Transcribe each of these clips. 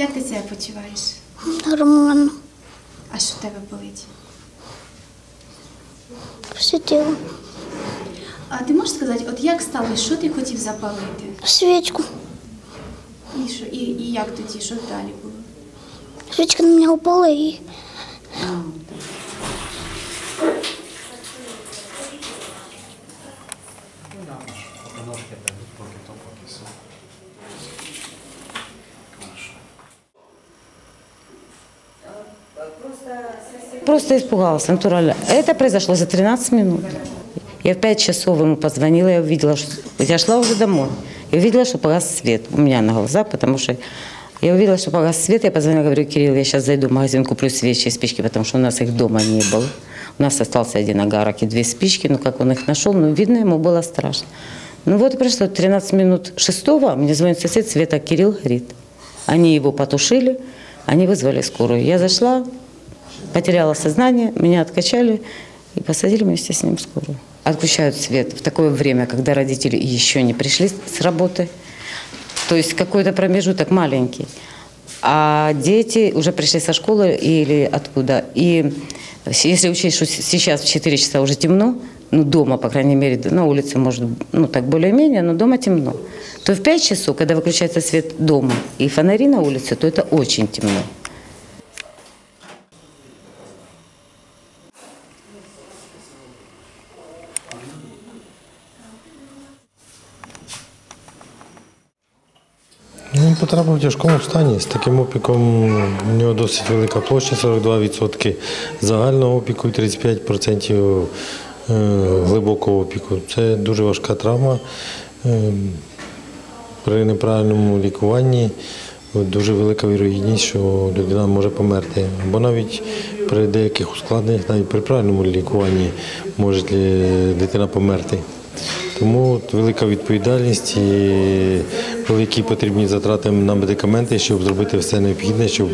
Як ти себе почуваєш? Нормально. А що в тебе болить? Все тіло. А ти можеш сказати, от як сталося, що ти хотів запалити? Свічку. І що, і, і як тоді, що далі було? Свічка на мене упала і Просто испугалась, натурально. Это произошло за 13 минут. Я в 5 часов ему позвонила, я увидела, что... Я шла уже домой. Я увидела, что погас свет у меня на глазах, потому что я увидела, что погас свет, я позвонила, говорю, Кирилл, я сейчас зайду в магазин, куплю свечи и спички, потому что у нас их дома не было. У нас остался один агарок и две спички, ну как он их нашел, ну видно, ему было страшно. Ну вот и прошло 13 минут шестого, мне звонит сосед, Света, Кирилл горит. Они его потушили, они вызвали скорую. Я зашла, потеряла сознание, меня откачали и посадили вместе с ним в скорую. Отключают свет в такое время, когда родители еще не пришли с работы. То есть какой-то промежуток маленький. А дети уже пришли со школы или откуда. И если учесть, что сейчас в 4 часа уже темно, ну дома, по крайней мере, на улице может, ну так более-менее, но дома темно, то в 5 часов, когда выключается свет дома и фонари на улице, то это очень темно. Він потрапив в тяжкому стані. З таким опіком у нього досить велика площа 42% загального опіку і 35% е, глибокого опіку. Це дуже важка травма. Е, При неправильному лікуванні дуже велика вірогідність, що людина може померти. Або навіть при деяких ускладненнях, навіть при правильному лікуванні може е, дитина померти. Тому велика відповідальність і великі потрібні затрати на медикаменти, щоб зробити все необхідне, щоб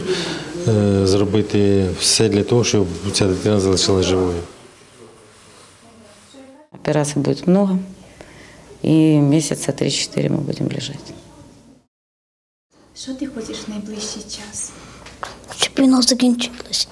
е, зробити все для того, щоб ця дитина залишилася живою. Операций будет много, и месяца 3-4 мы будем лежать. Що ти хочеш в найближчий час? щоб війна закінчилась.